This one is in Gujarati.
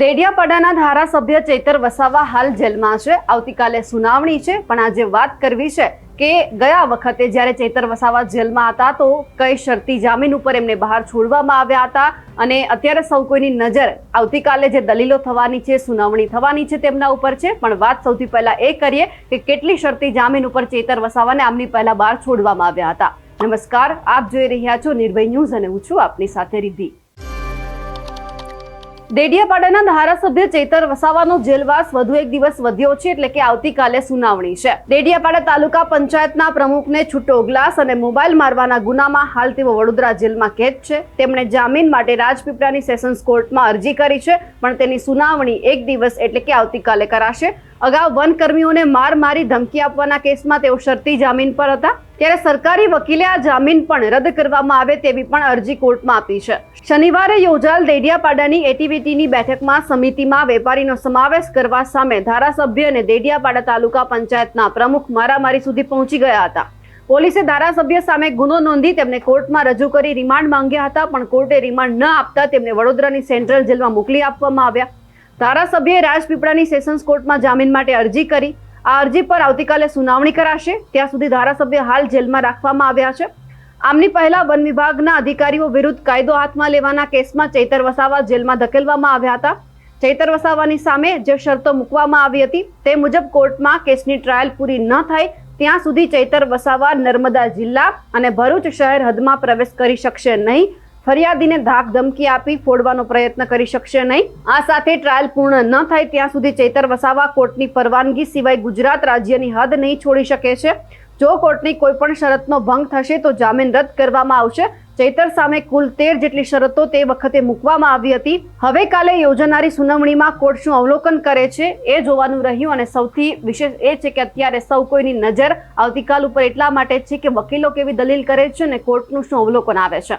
દેડિયાપાડાના ધારાસભ્ય ચેતર વસાવા હાલ જેલમાં છે. આવતીકાલે સુનાવણી છે, પણ આજે વાત કરવી છે કે ગયા વખતે જ્યારે ચેતર વસાવા જેલમાં હતા તો કઈ શરતી જામીન ઉપર એમને બહાર છોડવામાં આવ્યા હતા અને અત્યારે સૌ કોઈની નજર આવતીકાલે જે દલીલો થવાની છે, સુનાવણી થવાની છે તેમના ઉપર છે. પણ વાત સૌથી પહેલા એ કરીએ કે કેટલી શરતી જામીન ઉપર ચેતર વસાવાને આમની પહેલા બહાર છોડવામાં આવ્યા હતા. નમસ્કાર, આપ જોઈ રહ્યા છો નિર્ભય ન્યૂઝ અને હું છું આપની સાથે રિદ્ધિ. દેડિયાપાડાના ધારાસભ્ય ચેતર વસાવાનો જેલવાસ વધુ એક દિવસ વધ્યો છે એટલે કે આવતીકાલે સુનાવણી છે. ડેડિયાપાડા તાલુકા પંચાયતના પ્રમુખને છૂટો ગ્લાસ અને મોબાઈલ મારવાના ગુનામાં હાલ તેઓ વડોદરા જેલમાં કેદ છે. તેમણે જામીન માટે રાજપીપળાની સેશન્સ કોર્ટમાં અરજી કરી છે, પણ તેની સુનાવણી એક દિવસ એટલે કે આવતીકાલે કરાશે. અગાઉ વનકર્મીઓને માર મારી ધમકી આપવાના કેસમાં તેઓ શરતી જામીન પર હતા. ત્યારે સરકારી વકીલે આ જામીન પણ રદ કરવામાં આવે તેવી પણ અરજી કોર્ટમાં આપી છે. શનિવારે યોજાયેલ દેડિયાપાડાની એટીવીટીની બેઠકમાં સમિતિમાં વેપારીનો સમાવેશ કરવા સામે ધારાસભ્ય અને દેડિયાપાડા તાલુકા પંચાયતના પ્રમુખ મારામારી સુધી પહોંચી ગયા હતા. પોલીસે ધારાસભ્ય સામે ગુનો નોંધી તેમને કોર્ટમાં રજૂ કરી રિમાન્ડ માંગ્યા હતા, પણ કોર્ટે રિમાન્ડ ન આપતા તેમને વડોદરાની સેન્ટ્રલ જેલમાં મોકલી આપવામાં આવ્યા. ધારાસભ્યએ રાજપીપળાની સેશન્સ કોર્ટમાં જામીન માટે અરજી કરી. આ અરજી પર આવતીકાલે સુનાવણી કરાશે. ત્યાં સુધી ધારાસભ્ય હાલ જેલમાં રાખવામાં આવ્યા છે. આમની પહેલા વન વિભાગના અધિકારીઓ વિરુદ્ધ કાયદો હાથમાં લેવાના કેસમાં ચૈતર વસાવા જેલમાં ધકેલવામાં આવ્યા હતા. ચૈતર વસાવાની સામે જે શરતો મૂકવામાં આવી હતી તે મુજબ કોર્ટમાં કેસની ટ્રાયલ પૂરી ન થાય ત્યાં સુધી ચૈતર વસાવા નર્મદા જિલ્લા અને ભરૂચ શહેર હદમાં પ્રવેશ કરી શકશે નહીં. ફરિયાદીને ધાક ધમકી આપી ફોડવાનો પ્રયત્ન કરી શકશે નહીં. આ સાથે ટ્રાયલ પૂર્ણ ન થાય ત્યાં સુધી ચૈતર વસાવા કોર્ટની પરવાનગી સિવાય ગુજરાત રાજ્યની હદ નહીં છોડી શકે છે. જો કોર્ટની કોઈપણ શરતનો ભંગ થશે તો જામીન રદ કરવામાં આવશે. ચૈતર સામે કુલ તેર જેટલી શરતો તે વખતે મૂકવામાં આવી હતી. હવે કાલે યોજાનારી સુનાવણીમાં કોર્ટ શું અવલોકન કરે છે એ જોવાનું રહ્યું અને સૌથી વિશેષ એ છે કે અત્યારે સૌ કોઈની નજર આવતીકાલ ઉપર એટલા માટે છે કે વકીલો કેવી દલીલ કરે છે અને કોર્ટનું શું અવલોકન આવે છે.